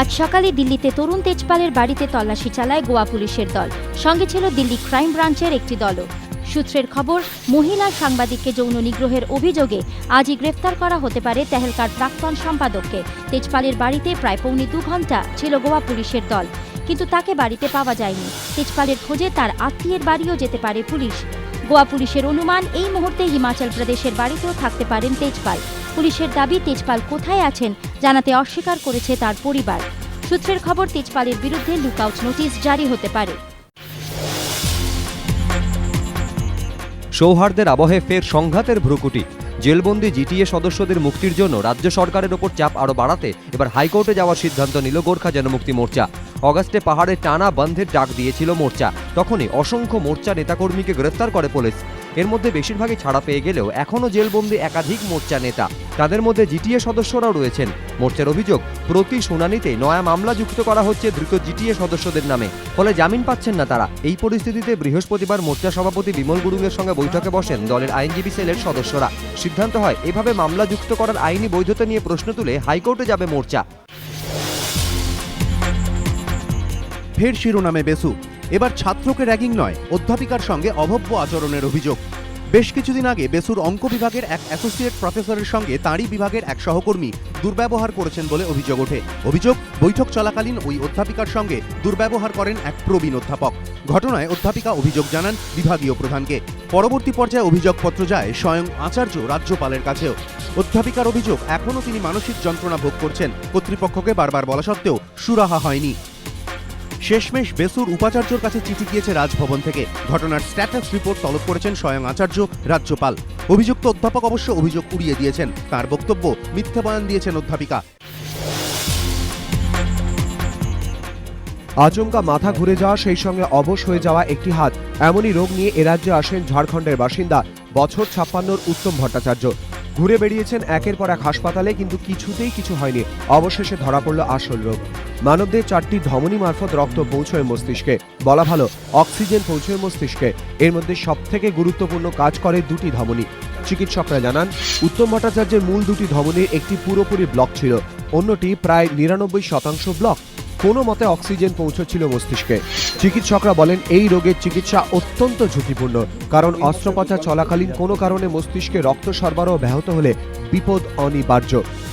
আজ সকালে দিল্লিতে তরুণ তেজপালের বাড়িতে তল্লাশি চালায় গোয়া পুলিশের দল। সঙ্গে ছিল দিল্লি ক্রাইম ব্রাঞ্চের একটি দলও। সূত্রের খবর, মহিলা সাংবাদিককে যৌন নিগ্রহের অভিযোগে আজই গ্রেফতার করা হতে পারে তেহলকার প্রাক্তন সম্পাদককে। তেজপালের বাড়িতে প্রায় পৌনে দু ঘণ্টা ছিল গোয়া পুলিশের দল। কিন্তু তাকে বাড়িতে পাওয়া যায়নি। তেজপালের খোঁজে তার আত্মীয়ের বাড়িও যেতে পারে পুলিশ। গোয়া পুলিশের অনুমান, এই মুহূর্তে হিমাচল প্রদেশের বাড়িতেও থাকতে পারেন তেজপাল। পুলিশের দাবি, তেজপাল কোথায় আছেন জানাতে অস্বীকার করেছে তার পরিবার। সূত্রের খবর, তেজপালের বিরুদ্ধে লুকআউট নোটিশ জারি হতে পারে। সৌহার্দ্যের আবহে ফের সংঘাতের ভ্রুকুটি। জেলবন্দি জিটিএ সদস্যদের মুক্তির জন্য রাজ্য সরকারের ওপর চাপ আরও বাড়াতে এবার হাইকোর্টে যাওয়ার সিদ্ধান্ত নিল গোর্খা জনমুক্তি মোর্চা। অগাস্টে পাহাড়ে টানা বন্ধের ডাক দিয়েছিল মোর্চা। তখনই অসংখ্য মোর্চা নেতাকর্মীকে গ্রেফতার করে পুলিশ। এর মধ্যে বেশিরভাগই ছাড়া পেয়ে গেলেও এখনও জেলবন্দি একাধিক মোর্চা নেতা। তাদের মধ্যে জিটিএ সদস্যরাও রয়েছেন। মোর্চার অভিযোগ, প্রতি শুনানিতে নয়া মামলা যুক্ত করা হচ্ছে দ্রুত জিটিএ সদস্যদের নামে। ফলে জামিন পাচ্ছেন না তারা। এই পরিস্থিতিতে বৃহস্পতিবার মোর্চা সভাপতি বিমল গুরুংয়ের সঙ্গে বৈঠকে বসেন দলের আইনজীবী সেলের সদস্যরা। সিদ্ধান্ত হয়, এভাবে মামলা যুক্ত করার আইনি বৈধতা নিয়ে প্রশ্ন তুলে হাইকোর্টে যাবে মোর্চা। ফের শিরোনামে বেসু। এবার ছাত্রকে র্যাগিং নয়, অধ্যাপিকার সঙ্গে অভব্য আচরণের অভিযোগ। বেশ কিছুদিন আগে বেসুর অঙ্ক বিভাগের এক অ্যাসোসিয়েট প্রফেসরের সঙ্গে তাঁরই বিভাগের এক সহকর্মী দুর্ব্যবহার করেছেন বলে অভিযোগ ওঠে। অভিযোগ, বৈঠক চলাকালীন ওই অধ্যাপিকার সঙ্গে দুর্ব্যবহার করেন এক প্রবীণ অধ্যাপক। ঘটনায় অধ্যাপিকা অভিযোগ জানান বিভাগীয় প্রধানকে। পরবর্তী পর্যায়ে অভিযোগপত্র যায় স্বয়ং আচার্য রাজ্যপালের কাছেও। অধ্যাপিকার অভিযোগ, এখনও তিনি মানসিক যন্ত্রণা ভোগ করছেন। কর্তৃপক্ষকে বারবার বলা সত্ত্বেও সুরাহা হয়নি। শেষমেশ বেসুর উপাচার্যর কাছে চিঠি গিয়েছে রাজভবন থেকে। ঘটনার স্ট্যাটাস রিপোর্ট তলব করেছেন স্বয়ং আচার্য রাজ্যপাল। অভিযুক্ত অধ্যাপক অবশ্য অভিযোগ উড়িয়ে দিয়েছেন। তার বক্তব্য মিথ্যা বয়ান দিয়েছেন অধ্যাপিকা। আচমকা মাথা ঘুরে যাওয়া, সেই সঙ্গে অবশ হয়ে যাওয়া একটি হাত। এমনই রোগ নিয়ে এ রাজ্যে আসেন ঝাড়খণ্ডের বাসিন্দা বছর ছাপ্পান্নর উত্তম ভট্টাচার্য। ঘুরে বেরিয়েছেন একের পর এক হাসপাতালে, কিন্তু কিছুতেই কিছু হয়নি। অবশেষে ধরা পড়ল আসল রোগ। মানবদের চারটি ধমনী মারফত রক্ত পৌঁছয় মস্তিষ্কে। বলা ভালো, অক্সিজেন পৌঁছয় মস্তিষ্কে। এর মধ্যে সবথেকে গুরুত্বপূর্ণ কাজ করে দুটি ধমনী। চিকিৎসকরা জানান, উত্তম ভট্টাচার্যের মূল দুটি ধমনীর একটি পুরোপুরি ব্লক ছিল। অন্যটি প্রায় নিরানব্বই শতাংশ ব্লক। কোনো মতে অক্সিজেন পৌঁছচ্ছিল মস্তিষ্কে। চিকিৎসকরা বলেন, এই রোগের চিকিৎসা অত্যন্ত ঝুঁকিপূর্ণ, কারণ অস্ত্রোপচার চলাকালীন কোনো কারণে মস্তিষ্কে রক্ত সরবরাহ ব্যাহত হলে বিপদ অনিবার্য।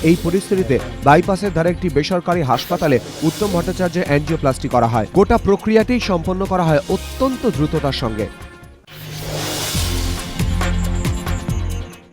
এই পরিস্থিতিতে বাইপাসের ধারে একটি বেসরকারি হাসপাতালে উত্তম ভট্টাচার্যের অ্যাঞ্জিওপ্লাস্টি করা হয়। গোটা প্রক্রিয়াটি সম্পন্ন করা হয় অত্যন্ত দ্রুততার সঙ্গে।